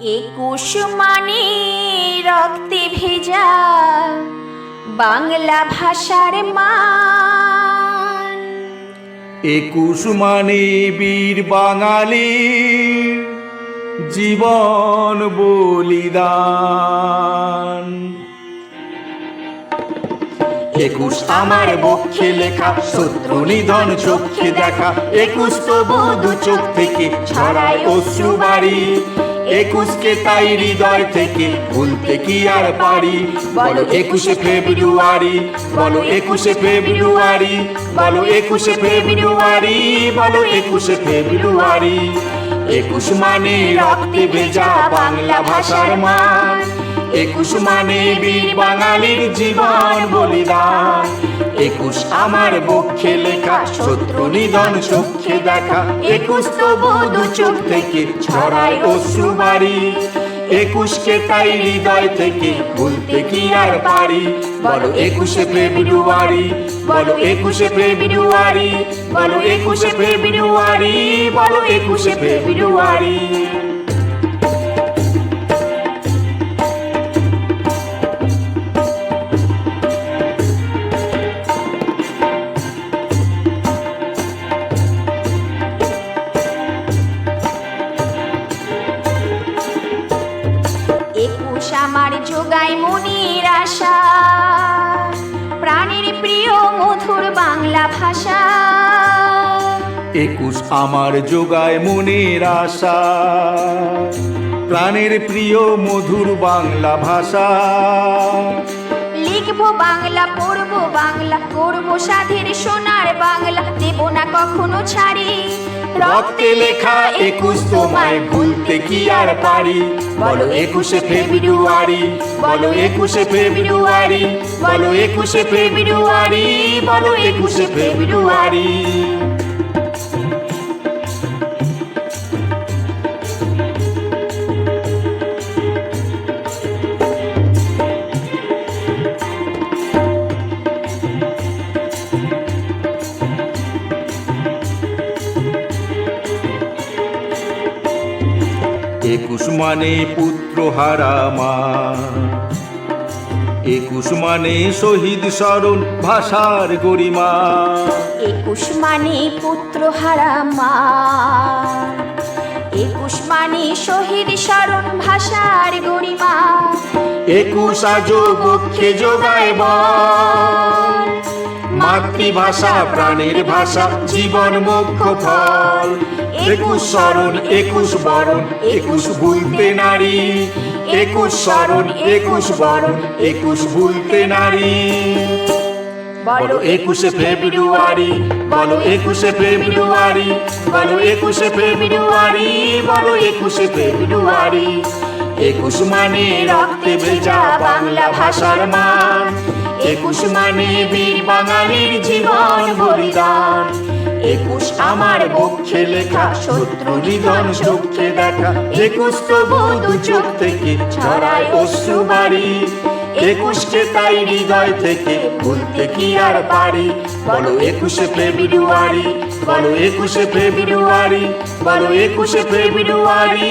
একুশ মানে রক্তে ভেজা বাংলা ভাষার মান। একুশ মানে বীর বাঙালি জীবন বলিদান। একুশ আমার বক্ষে লেখা, শত্রু নিধন চোখে দেখা। একুশ তবু দু চোখ থেকে ছড়ায় অশ্রু বাড়ি। একুশকে তাই হৃদয় থেকে ভুলতে কি আর পারি? বলো একুশে ফেব্রুয়ারি, বলো একুশে ফেব্রুয়ারি, বলো একুশে ফেব্রুয়ারি, বলো একুশে ফেব্রুয়ারি। একুশ মানে রক্তে ভেজা বাংলা ভাষার মা একুশ মানে বীর বাঙালির জীবন বলিদান। একুশ আমার বক্ষে লেখা, শত্রু নিধন চোখে দেখা। একুশ তবু দু চোখ থেকে ছড়ায় অশ্রু বাড়ি। একুশকে তাই হৃদয় থেকে ভুলতে কি আর পারি? বলো একুশে ফেব্রুয়ারি বলো একুশে ফেব্রুয়ারি বলো একুশে ফেব্রুয়ারি বলো একুশে ফেব্রুয়ারি যোগায় মনির আশা। প্রাণের প্রিয় মধুর বাংলা ভাষা। একুশ আমার যোগায় মনের আশা। প্রাণের প্রিয় মধুর বাংলা ভাষা। লিখব বাংলা পড়ব বাংলা করব সাধের সোনার বাংলা। দেব না কখনো ছাড়ি। রক্তে লেখা একুশ তোমায় ভুলতে কি আর পারি? বলো একুশে ফেব্রুয়ারি, বলো একুশে ফেব্রুয়ারি, বলো একুশে ফেব্রুয়ারি, বলো একুশে ফেব্রুয়ারি। একুশ মানে পুত্র হারা মা। একুশ মানে শহীদ স্মরণ ভাষার গরিমা। একুশ মানে পুত্র হারা মা। একুশ মানে শহীদ স্মরণ ভাষার গরিমা। একুশ আজো বক্ষে যোগায় বল মাতৃভাষা, প্রাণের ভাষা, জীবন মুখ্য ফল। একুশ স্মরণ, একুশ বরণ, একুশ ভুলতে নারী। একুশ স্মরণ, একুশ বরণ, একুশ ভুলতে নারী। বলো একুশে ফেব্রুয়ারি, বলো একুশে ফেব্রুয়ারি, বলো একুশে ফেব্রুয়ারি, বলো একুশে ফেব্রুয়ারি। একুশ মানে রক্তে ভেজা বাংলা ভাষার মান। একুশ মানে বীর বাঙালির জীবন বলিদান একুশ আমার বক্ষে লেখা, শত্রু নিধন চোখে দেখা। একুশ তো দু চোখ থেকে ছড়ায় অশ্রু বাড়ি। একুশকে তাই হৃদয় থেকে ভুলতে কি আর পারি? বলো একুশে ফেব্রুয়ারি, বলো একুশে ফেব্রুয়ারি, বলো একুশে ফেব্রুয়ারি।